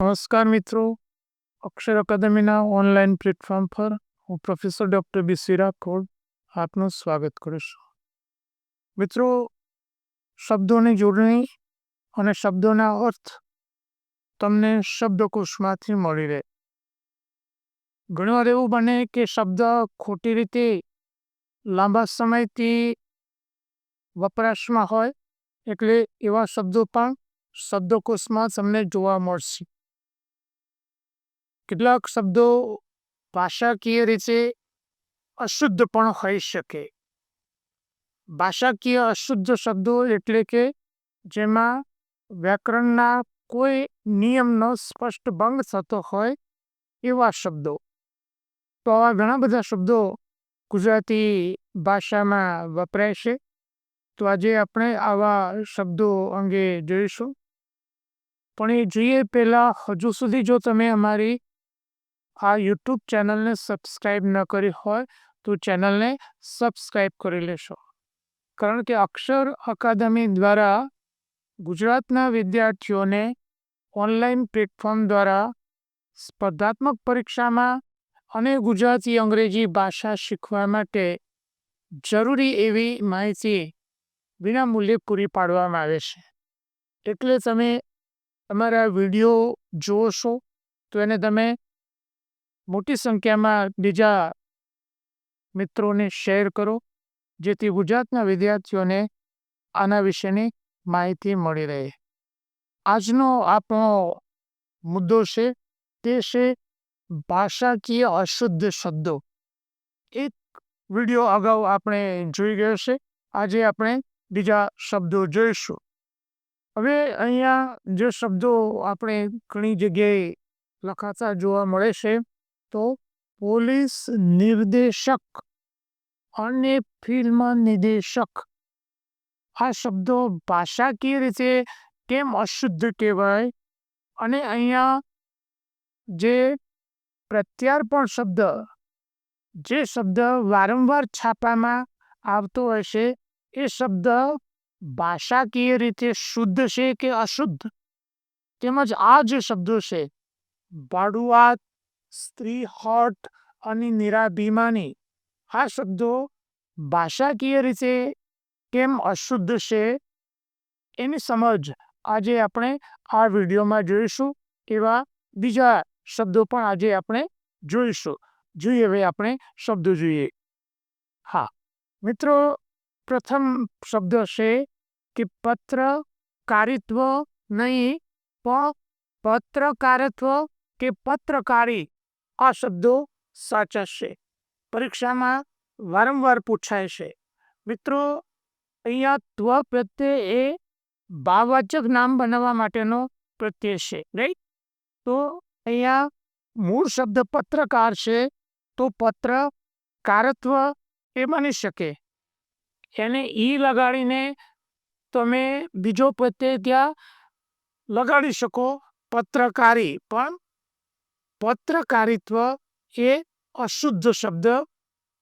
નમસ્કાર મિત્રો. અક્ષર અકાદમીના online platform પર હું પ્રોફેસર ડૉક્ટર બી. રાઠોડ આપનું સ્વાગત કરું છું. મિત્રો, શબ્દોની જોડણી અને શબ્દોના અર્થ તમને શબ્દકોશમાંથી મળી રહે. ઘણીવાર એવું બને કે શબ્દ ખોટી રીતે લાંબા સમયથી વપરાશમાં હોય, એટલે એવા શબ્દો પણ શબ્દકોશમાં તમને જોવા મળશે. કેટલાક શબ્દો ભાષાકીય રીતે અશુદ્ધ પણ હોઈ શકે. ભાષાકીય અશુદ્ધ શબ્દો એટલે કે જેમાં વ્યાકરણના કોઈ નિયમનો સ્પષ્ટ ભંગ થતો હોય એવા શબ્દો. તો આવા ઘણા બધા શબ્દો ગુજરાતી ભાષામાં વપરાય છે. તો આજે આપણે આવા શબ્દો અંગે જોઈશું. પણ એ જોઈએ પહેલાં હજુ સુધી જો તમે અમારી આ યુટ્યુબ ચેનલને સબસ્ક્રાઈબ ન કરી હોય તો ચેનલને સબસ્ક્રાઈબ કરી લેશો. કારણ કે અક્ષર અકાદમી દ્વારા ગુજરાતના વિદ્યાર્થીઓને ઓનલાઈન પ્લેટફોર્મ દ્વારા સ્પર્ધાત્મક પરીક્ષામાં અને ગુજરાતી અંગ્રેજી ભાષા શીખવા માટે જરૂરી એવી માહિતી વિના મૂલ્યે પૂરી પાડવામાં આવે છે. એટલે તમે અમારા વીડિયો જોશો તો એને તમે મોટી સંખ્યામાં બીજા મિત્રોને શેર કરો, જેથી ગુજરાતના વિદ્યાર્થીઓને આના વિશેની માહિતી મળી રહે. આજનો આપણો મુદ્દો છે, તે છે ભાષાકીય અશુદ્ધ શબ્દો. એક વીડિયો અગાઉ આપણે જોઈ ગયો છે, આજે આપણે બીજા શબ્દો જોઈશું. હવે અહીંયા જે શબ્દો આપણે ઘણી જગ્યાએ લખાતા જોવા મળે છે તો પોલીસ નિર્દેશક અને ફિલ્મ નિર્દેશક. આ શબ્દો ભાષાકીય રીતે કેમ અશુદ્ધ કહેવાય? અને અહીંયા જે પ્રત્યાર્પણ શબ્દ, જે શબ્દ વારંવાર છાપામાં આવતો હોય છે, એ શબ્દ ભાષાકીય રીતે શુદ્ધ છે કે અશુદ્ધ? તેમજ આ જે શબ્દો છે ભાડુઆત સ્ત્રી હોટ અને નિરાભિમાની. આ શબ્દો ભાષાકીય રીતે કેમ અશુદ્ધ છે? એની સમજ આજે આપણે આ વિડીયોમાં જોઈશું. એવા બીજા શબ્દો પણ આજે આપણે જોઈશું. જોઈએ હવે આપણે શબ્દો જોઈએ. હા, મિત્રો, પ્રથમ શબ્દ છે કે પત્ર કારિત્વ નહીં પત્રકારત્વ કે પત્રકારી. આ શબ્દો સાચા છે. પરીક્ષામાં વારંવાર પૂછાય છે. મિત્રો, અહીંયા ત્વ પ્રત્યે એ ભાવવાચક નામ બનાવવા માટેનો પ્રત્યય છે રાઈટ તો અહીંયા મૂળ શબ્દ પત્રકાર છે, તો પત્રકારત્વ એ બની શકે. એને ઈ લગાડીને તમે બીજો પ્રત્યય ત્યાં લગાડી શકો, પત્રકારી. પણ પત્રકારિત્વ એ અશુદ્ધ શબ્દ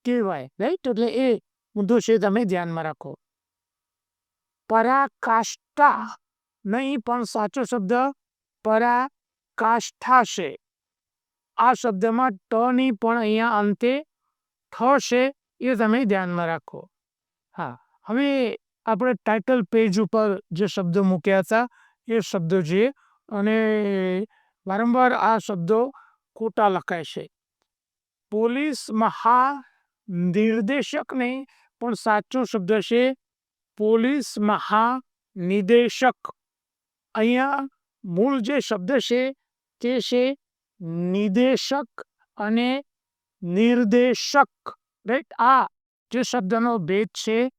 કહેવાય રાઈટ એટલે એ મુદ્દો છે, તમે ધ્યાનમાં રાખો. પરાકાષ્ઠા નહીં, પણ સાચો શબ્દ પરાકાષ્ઠા છે આ શબ્દમાં ટની પણ અહીંયા અંતે છે, એ તમે ધ્યાનમાં રાખો. હા, હવે આપણે ટાઇટલ પેજ ઉપર જે શબ્દો મૂક્યા હતા, એ શબ્દો જોઈએ. અને વારંવાર આ શબ્દો ખોટા લખાય છે. પોલીસ મહાનિર્દેશક નહીં પણ સાચો શબ્દ છે. પોલીસ મહાનિદેશક. અહીંયા મૂળ જે શબ્દ છે તે છે નિદેશક અને નિર્દેશક. રાઈટ આ જે શબ્દનો ભેદ છે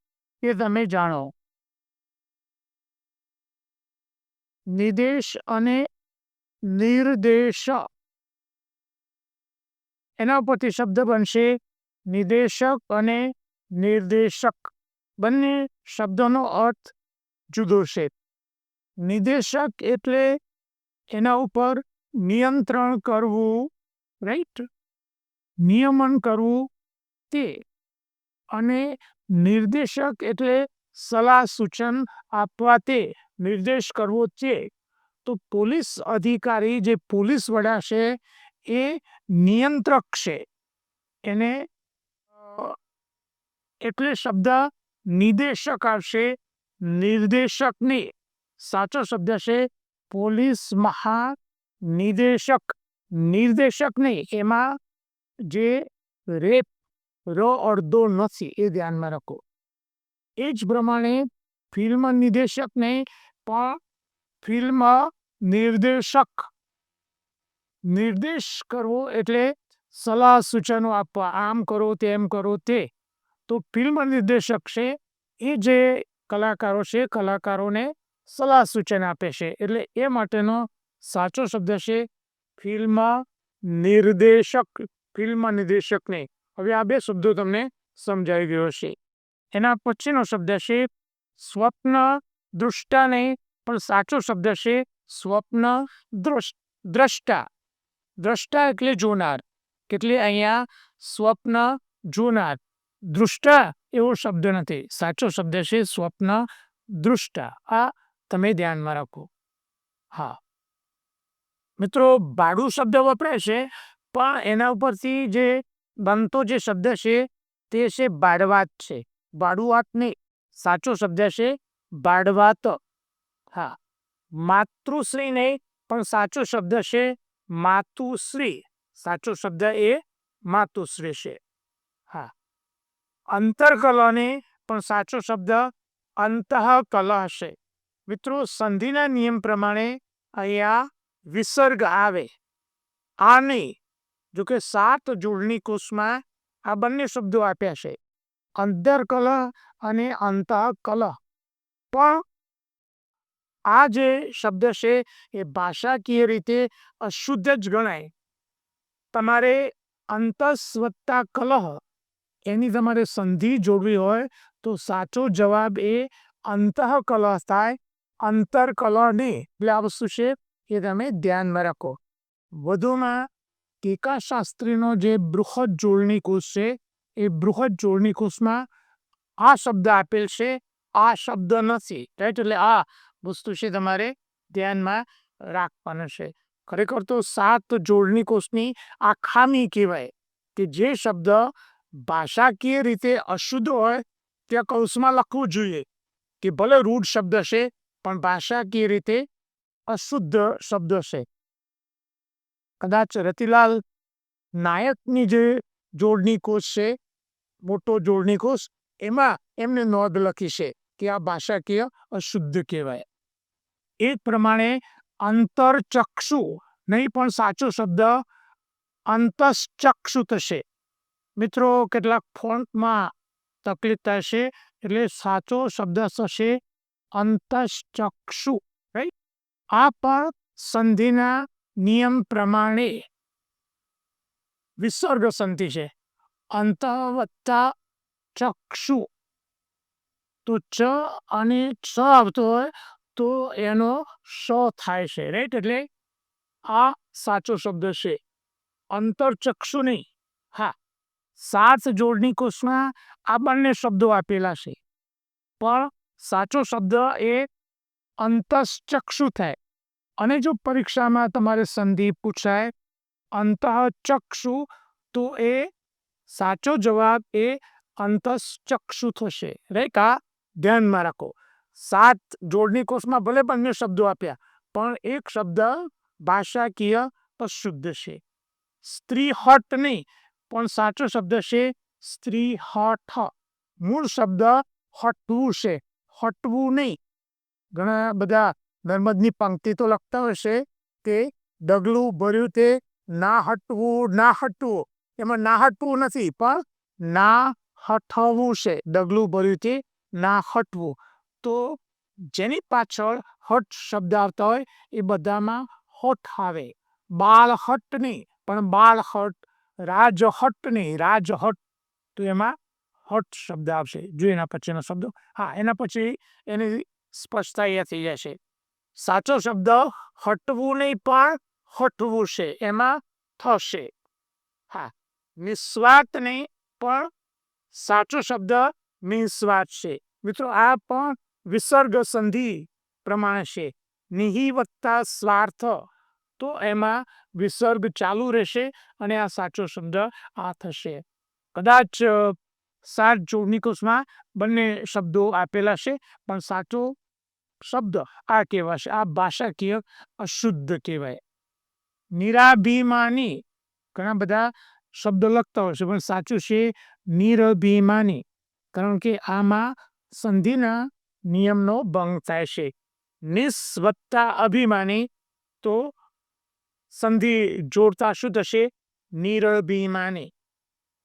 એ તમે જાણો. નિદેશ અને નિર્દેશ એના પરથી શબ્દ બનશે નિદેશક અને નિર્દેશક. બંને શબ્દોનો અર્થ જુદો છે. નિદેશક એટલે એના ઉપર નિયંત્રણ કરવું રાઈટ નિયમન કરવું તે. અને નિર્દેશક એટલે સલાહ સૂચન આપવા તે, નિર્દેશ કરવો તે. તો પોલીસ અધિકારી જે પોલીસ વડા છે એ નિયંત્રક છે. એને એટલે શબ્દ નિદેશક આવશે નિર્દેશક નહીં સાચો શબ્દ છે, પોલીસ મહાનિદેશક. નિર્દેશક નહીં એમાં જે રેપ, રો અડધો નથી, એ ધ્યાનમાં રાખો. એ જ પ્રમાણે ફિલ્મ નિર્દેશકને પણ ફિલ્મ નિર્દેશક નિર્દેશ કરવો એટલે સલાહ સૂચનો આપવા, આમ કરો, તેમ કરો, તે. તો ફિલ્મ નિર્દેશક છે, એ જે કલાકારો છે, કલાકારોને સલાહ સૂચન આપે છે, એટલે એ માટેનો સાચો શબ્દ છે, ફિલ્મ નિર્દેશક ફિલ્મ નિર્દેશક નહીં હવે આ બે શબ્દો તમને સમજાઈ ગયો છે એના પછીનો શબ્દ છે, સ્વપ્ન દૃષ્ટા નહીં પણ સાચો શબ્દ છે, સ્વપ્ન દ્રષ્ટા. દ્રષ્ટા એટલે જોનાર. એટલે અહીંયા? સ્વપ્ન, જોનાર. દૃષ્ટા એવો શબ્દ નથી. સાચો શબ્દ છે સ્વપ્ન, દૃષ્ટા. આ તમે ધ્યાનમાં રાખો. હા. મિત્રો, ભાડું શબ્દ વપરાય છે, પણ એના ઉપરથી જે બનતો જે શબ્દ છે, તે છે બાળવાત છે. બાળુવાત નહીં. સાચો શબ્દ છે બાળવાત. હા. માતૃશ્રી નહીં, પણ સાચો શબ્દ છે માતુશ્રી. સાચો શબ્દ એ માતુશ્રી છે. હા. અંતરકલને પણ સાચો શબ્દ અંતઃકલહ છે મિત્રો, સંધિના નિયમ પ્રમાણે અહીંયા વિસર્ગ આવે. આ જો કે સાત જોડણી કોષમાં આ બંને શબ્દો આપ્યા છે. અંતરકલહ અને અંતઃકલહ પણ આ જે શબ્દ છે એ ભાષાકીય રીતે અશુદ્ધ જ ગણાય. તમારે અંતસ્વત્તા કલહ એની તમારે સંધિ જોડવી હોય તો સાચો જવાબ એ અંતઃકલહ થાય અંતરકલહ નહીં એટલે આ વસ્તુ છે એ તમે ધ્યાનમાં રાખો. વધુમાં ટીકાશાસ્ત્રીનો જે બૃહદ જોડણી કોષ છે, એ બૃહદ જોડણી કોષમાં આ શબ્દ આપેલ છે, આ શબ્દ નથી. રાઈટ? એટલે આ વસ્તુ છે તમારે ધ્યાનમાં રાખવાનું છે. ખરેખર તો સાત જોડણી કોષની આ ખામી કહેવાય કે જે શબ્દ ભાષાકીય રીતે અશુદ્ધ હોય ત્યાં કૌંસમાં લખવું જોઈએ કે ભલે રૂઢ શબ્દ છે પણ ભાષાકીય રીતે અશુદ્ધ શબ્દ છે. કદાચ રતિલાલ નાયકની જે જોડણી કોષ છે, મોટો જોડણી કોષ, એમાં એમને નોંધ લખી છે કે આ ભાષાકીય અશુદ્ધ કહેવાય. એ પ્રમાણે અંતરચક્ષુ નહીં પણ સાચો શબ્દ અંતઃચક્ષુ થશે. મિત્રો, કેટલાક ફોન્ટમાં તકલીફ થશે, એટલે સાચો શબ્દ થશે અંતઃચક્ષુ રાઈટ આ પણ સંધિના નિયમ પ્રમાણે વિસર્ગ સંધિ છે. અંત વત્તા ચક્ષુ. તો ચ અને ચ આવતો હોય તો એનો શ થાય છે રાઈટ એટલે આ સાચો શબ્દ છે. અંતરચક્ષુ નહીં. હા, સાત જોડની કોષમાં આ બંને શબ્દો આપેલા છે. પણ સાચો શબ્દ એ અંતઃચક્ષુ થાય. અને જો પરીક્ષામાં તમારે સંધિ પૂછાય, અંતઃચક્ષુ તો એ સાચો જવાબ એ અંતઃચક્ષુ થશે. રાઈટ આ ધ્યાનમાં રાખો. સાત જોડણી કોષમાં ભલે બંને શબ્દો આપ્યા, પણ એક શબ્દ ભાષાકીય અશુદ્ધ છે. સ્ત્રી હટ નહીં, પણ સાચો શબ્દ છે સ્ત્રી હઠ. મૂળ શબ્દ હટવું છે, હટવું નહીં. ઘણા બધા નર્મદની પંક્તિ તો લખતા હશે કે ડગલું ભર્યું તે ના હટવું ના હટવું. એમાં ના હટવું નથી, પણ ના હઠવું છે. ડગલું ભર્યું તે ના હટવું. તો જેની પાછળ હટ શબ્દ આવતા હોય એ બધામાં હોઠ આવે. બાળહટ નહીં, પણ બાળહટ રાજહટ્ટ નહીં રાજહટ તો એમાં હટ શબ્દ આવશે. જો એના પછીનો શબ્દ, હા, એના પછી એની સ્પષ્ટતા એ થઈ જશે. સાચો શબ્દ, હટવું નહીં, પણ હટવું છે. એમાં થશે. હા, નિસ્વાર્થ નહીં, પણ સાચો શબ્દ નિસ્વાર્થ છે. મિત્રો, આ પણ વિસર્ગ સંધિ પ્રમાણે છે. નિહિ વત્તા સ્વાર્થ. તો એમાં વિસર્ગ ચાલુ રહેશે અને આ સાચો શબ્દ આ થશે. કદાચ સાત જોડણી બંને શબ્દો આપેલા છે, પણ સાચો શબ્દ આ કહેવાશે આ ભાષાકીય અશુદ્ધ કહેવાય. નિરાભિમાની. ઘણા બધા શબ્દો લખતા હોય છે, પણ સાચું છે નિરભિમાની. કારણ કે આમાં સંધિના નિયમનો ભંગ થાય છે. નિસ્વત્તા અભિમાની તો સંધિ જોડતા શું થશે નિરભિમાની.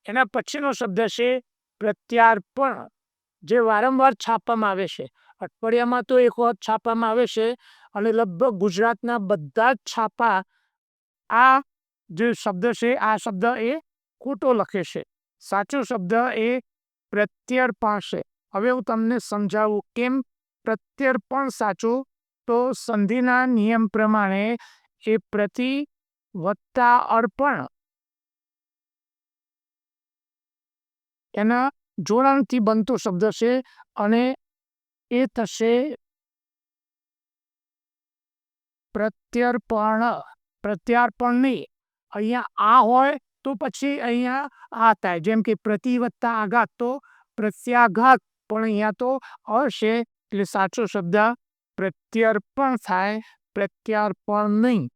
એના પછીનો શબ્દ છે, પ્રત્યાર્પણ, જે વારંવાર છાપવામાં આવે છે. અઠવાડિયામાં તો એક વખત છાપવામાં આવે છે અને લગભગ ગુજરાતના બધા જ છાપા આ જે શબ્દ છે, આ શબ્દ એ ખોટો લખે છે. સાચો શબ્દ એ પ્રત્યર્પણ છે. હવે હું તમને સમજાવું કેમ? પ્રત્યર્પણ સાચું તો સંધિના નિયમ પ્રમાણે એ પ્રતિ વત્તા અર્પણ. એના જોડાણથી બનતો શબ્દ છે અને એ થશે પ્રત્યર્પણ. પ્રત્યાર્પણ નહીં અહીંયા આ હોય તો પછી અહીંયા આ થાય. જેમ કે પ્રતિ વત્તા આઘાત તો પ્રત્યાઘાત. પણ અહીંયા તો હશે. એટલે સાચો શબ્દ પ્રત્યર્પણ થાય, પ્રત્યાર્પણ નહીં.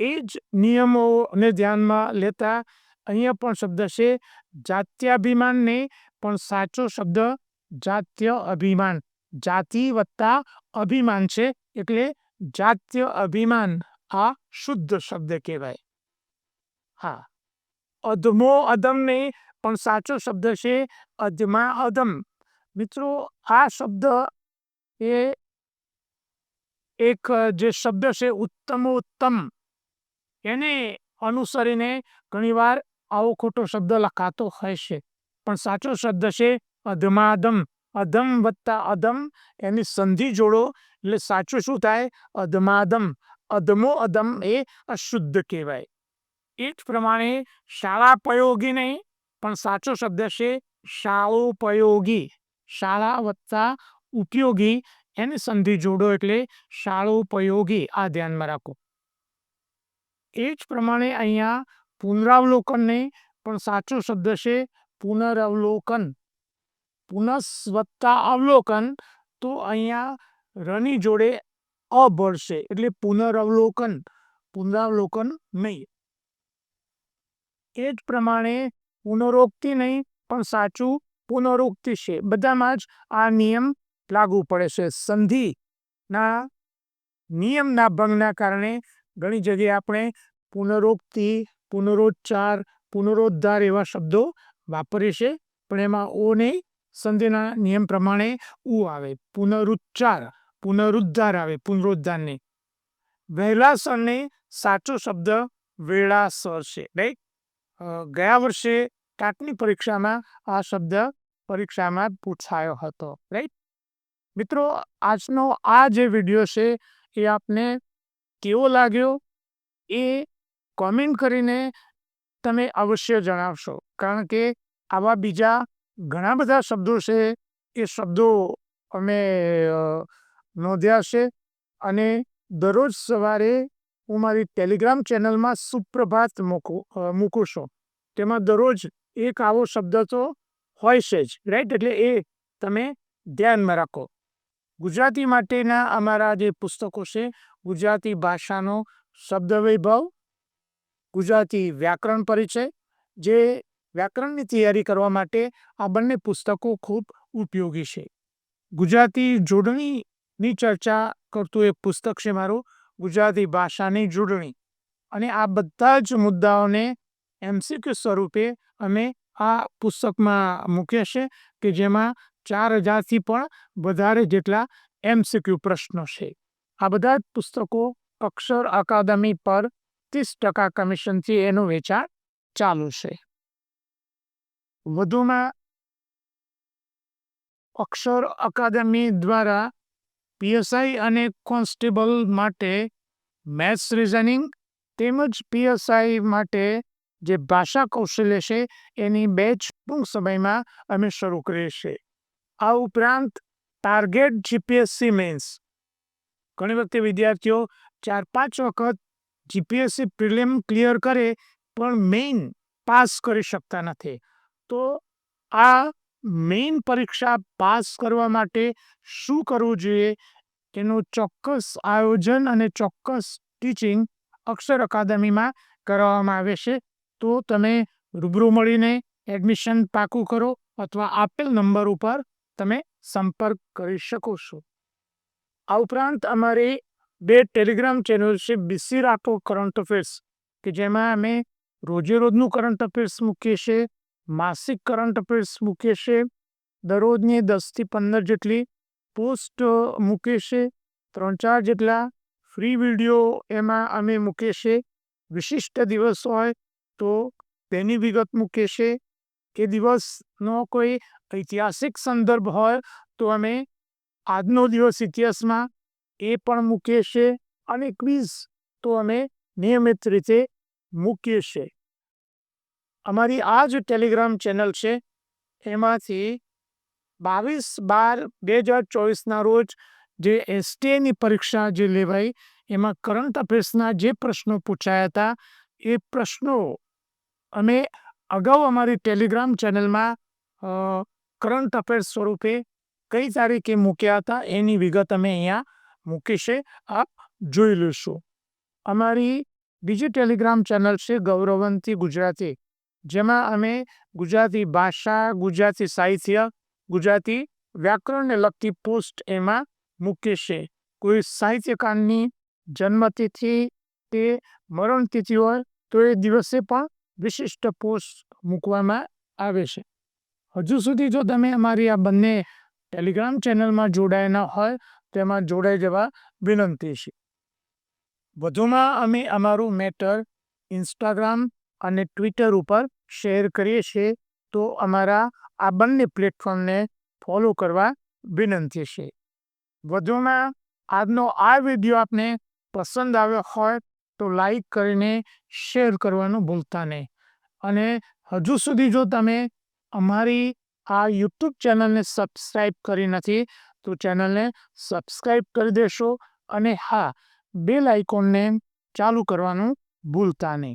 એ જ નિયમોને ધ્યાનમાં લેતા અહીંયા પણ શબ્દ છે જાત્યાભિમાન નહીં પણ સાચો શબ્દ જાત્ય અભિમાન જાતિ વત્તા અભિમાન છે, એટલે જાત્ય અભિમાન આ શુદ્ધ શબ્દ કહેવાય. હા. અધમો અધમ નહીં પણ સાચો શબ્દ છે, અધમા અધમ. મિત્રો, આ શબ્દ એ એક, જે શબ્દ છે ઉત્તમ ઉત્તમ એને અનુસરીને ઘણીવાર આવો ખોટો શબ્દ લખાતો હોય છે. પણ સાચો શબ્દ છે અધમાધમ અધમ વત્તા અધમ, એની સંધિ જોડો. એટલે સાચું શું થાય? અધમાધમ અધમો અધમ એ અશુદ્ધ કહેવાય. એ જ પ્રમાણે શાળાપયોગી નહીં, પણ સાચો શબ્દ છે, શાળોપયોગી. શાળા વત્તા ઉપયોગી એની સંધિ જોડો એટલે શાળોપયોગી આ ધ્યાનમાં રાખો. એ જ પ્રમાણે અહીંયા પુનરાવલોકન નહીં પણ સાચો શબ્દ છે પુનરાવલોકન. પુનઃ વત્તા અવલોકન તો અહીંયા રની જોડે અ ભળશે એટલે પુનરાવલોકન. પુનરાવલોકન નહીં. એ જ પ્રમાણે પુનરોક્તિ નહીં પણ સાચું પુનરોક્તિ છે બધામાં જ આ નિયમ લાગુ પડે છે. સંધિના નિયમના ભંગના કારણે ઘણી જગ્યાએ આપણે પુનરોક્તિ, પુનરોચ્ચાર, પુનરોદ્ધાર એવા શબ્દો વાપરીએ છીએ, પણ એમાં ઓ નહીં, સંધિના નિયમ પ્રમાણે ઉ આવે. પુનરુચ્ચાર, પુનરુદ્ધાર આવે. પુનરોદ્ધાર નહીં વહેલાસરને સાચો શબ્દ વેળાસર છે. રાઈટ? ગયા વર્ષે ટાટની પરીક્ષામાં આ શબ્દ પરીક્ષામાં પૂછાયો હતો રાઈટ મિત્રો, આજનો આ જે વીડિયો છે, એ આપને કેવો લાગ્યો? એ કોમેન્ટ કરીને તમે અવશ્ય જણાવશો, કારણ કે આવા બીજા ઘણા બધા શબ્દો છે, એ શબ્દો અમે નોંધ્યા છે અને દરરોજ સવારે હું મારી ટેલિગ્રામ ચેનલમાં સુપ્રભાત મૂકું મૂકું છું. તેમાં દરરોજ એક આવો શબ્દ તો હોય જ રાઈટ એટલે એ તમે ધ્યાનમાં રાખો. ગુજરાતી માટેના અમારા જે પુસ્તકો છે, ગુજરાતી ભાષાનો શબ્દ વૈભવ ગુજરાતી વ્યાકરણ પરિચય, જે વ્યાકરણની તૈયારી કરવા માટે આ બંને પુસ્તકો ખૂબ ઉપયોગી છે. ગુજરાતી જોડણીની ચર્ચા કરતું એક પુસ્તક છે મારું, ગુજરાતી ભાષાની જોડણી. અને આ બધા જ મુદ્દાઓને એમસીક્યુ સ્વરૂપે અમે આ પુસ્તકમાં મૂક્યા છે કે જેમાં ચાર હજારથી પણ વધારે જેટલા એમસીક્યુ પ્રશ્નો છે. આ બધા જ પુસ્તકો અક્ષર અકાદમી પર ત્રીસ ટકા કમિશનથી એનું વેચાણ ચાલુ છે. વધુમાં અક્ષર અકાદમી દ્વારા પીએસઆઈ અને કોન્સ્ટેબલ માટે મેથ્સ રિઝનિંગ તેમજ પીએસઆઈ માટે જે ભાષા કૌશલ્ય છે, એની બેચ ટૂંક સમયમાં અમે શરૂ કરીએ છીએ આ ઉપરાંત ટાર્ગેટ જીપીએસસી મેન્સ ઘણી વખતે વિદ્યાર્થીઓ ચાર પાંચ વખત જીપીએસસી પ્રિલિમ ક્લિયર કરે, પણ મેઇન પાસ કરી શકતા નથી. તો આ મેઇન પરીક્ષા પાસ કરવા માટે શું કરવું જોઈએ? એનું ચોક્કસ આયોજન અને ચોક્કસ ટીચિંગ અક્ષર અકાદમીમાં કરવામાં આવે છે. તો તમે રૂબરૂ મળીને એડમિશન પાકું કરો અથવા આપેલ નંબર ઉપર તમે સંપર્ક કરી શકો છો. આ ઉપરાંત અમારી બે ટેલિગ્રામ ચેનલ છે બીસી રાઠોડ કરંટ અફેર્સ, કે જેમાં અમે રોજે રોજનું કરંટ અફેર્સ મૂકીએ છીએ, માસિક કરંટ અફેર્સ મૂકીએ છીએ, દરરોજની દસથી પંદર જેટલી પોસ્ટ મૂકીએ છીએ, ત્રણ ચાર જેટલા ફ્રી વીડિયો એમાં અમે મૂકીએ છીએ. વિશિષ્ટ દિવસ હોય તો તેની વિગત મૂકે છે એ દિવસનો કોઈ ઐતિહાસિક સંદર્ભ હોય તો અમે આજનો દિવસ ઇતિહાસમાં એ પણ મૂકીએ છીએ અને ક્વિઝ તો અમે નિયમિત રીતે મૂકીએ છીએ અમારી આ જ ટેલિગ્રામ ચેનલ છે, એમાંથી બાવીસ બાર બે હજાર ચોવીસના રોજ જે એસટીએની પરીક્ષા જે લેવાઈ, એમાં કરંટ અફેર્સના જે પ્રશ્નો પૂછાયા હતા, એ પ્રશ્નો અમે અગાઉ અમારી ટેલિગ્રામ ચેનલમાં કરંટ અફેર્સ સ્વરૂપે કઈ તારીખે મૂક્યા હતા એની વિગત અમે અહીંયા મૂકી છે. આપ જોઈ લેશો. અમારી બીજી ટેલિગ્રામ ચેનલ છે ગૌરવંતી ગુજરાતી, જેમાં અમે ગુજરાતી ભાષા, ગુજરાતી સાહિત્ય, ગુજરાતી વ્યાકરણને લગતી પોસ્ટ એમાં મૂકીએ છીએ. કોઈ સાહિત્યકારની જન્મતિથિ કે મરણતિથિ હોય તો એ દિવસે પણ વિશિષ્ટ પોસ્ટ મૂકવામાં આવે છે. હજુ સુધી જો તમે અમારી આ બંને ટેલિગ્રામ ચેનલમાં જોડાયેલા હોય તેમાં જોડાઈ જવા વિનંતી છે. વધુમાં અમે અમારું મેટર ઇન્સ્ટાગ્રામ અને ટ્વિટર ઉપર શેર કરીએ છીએ, તો અમારા આ બંને પ્લેટફોર્મને ફોલો કરવા વિનંતી છે. વધુમાં આજનો આ વીડિયો આપને પસંદ આવ્યો હોય, તો લાઈક કરીને શેર કરવાનું ભૂલતા નહીં. અને હજુ સુધી જો તમે અમારી આ યુટ્યુબ ચેનલને સબસ્ક્રાઈબ કરી નથી, તો ચેનલને સબસ્ક્રાઈબ કરી દેશો અને હા, બેલ આઇકોનને ચાલુ કરવાનું ભૂલતા નહીં.